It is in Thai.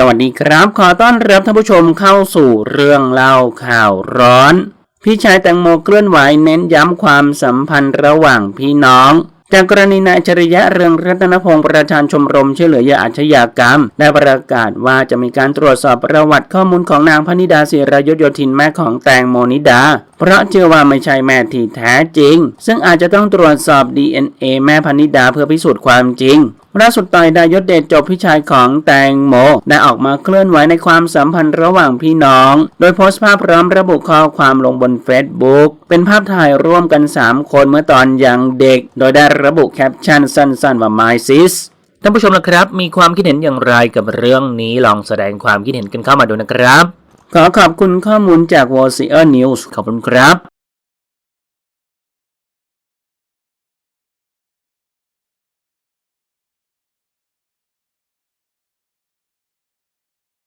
สวัสดีครับ ขอต้อนรับท่านผู้ชมเข้าสู่เรื่องเล่าข่าวร้อน พี่ชายแตงโมเคลื่อนไหวเน้นย้ำความสัมพันธ์ระหว่างพี่น้อง จากกรณีนายจริยะเรืองรัตนพงศ์ประธานชมรมช่วยเหลือเหยื่ออาชญากรรม ได้ประกาศว่าจะมีการตรวจสอบประวัติข้อมูลของนางพนิดาศิรยุทธโยธินแม่ของแตงโมนิดา เพราะเชื่อว่าไม่ใช่แม่ที่แท้จริง ซึ่งอาจจะต้องตรวจสอบ DNA แม่พนิดาเพื่อพิสูจน์ความจริงล่าสุดต่อยดายศเดชจบพี่ชายของแตงโมได้ออกมาเคลื่อนไหวในความสัมพันธ์ระหว่างพี่น้อง โดยโพสต์ภาพพร้อมระบุข้อความลงบน Facebook เป็นภาพถ่ายร่วมกัน 3 คนเมื่อตอนยังเด็ก โดยได้ระบุแคปชั่นสั้นๆว่า My sis ท่านผู้ชมนะครับ มีความคิดเห็นอย่างไรกับเรื่องนี้ลองแสดงความคิดเห็นกันเข้ามาดูนะครับ ขอขอบคุณข้อมูลจาก w a r s i e r News ขอบคุณครับ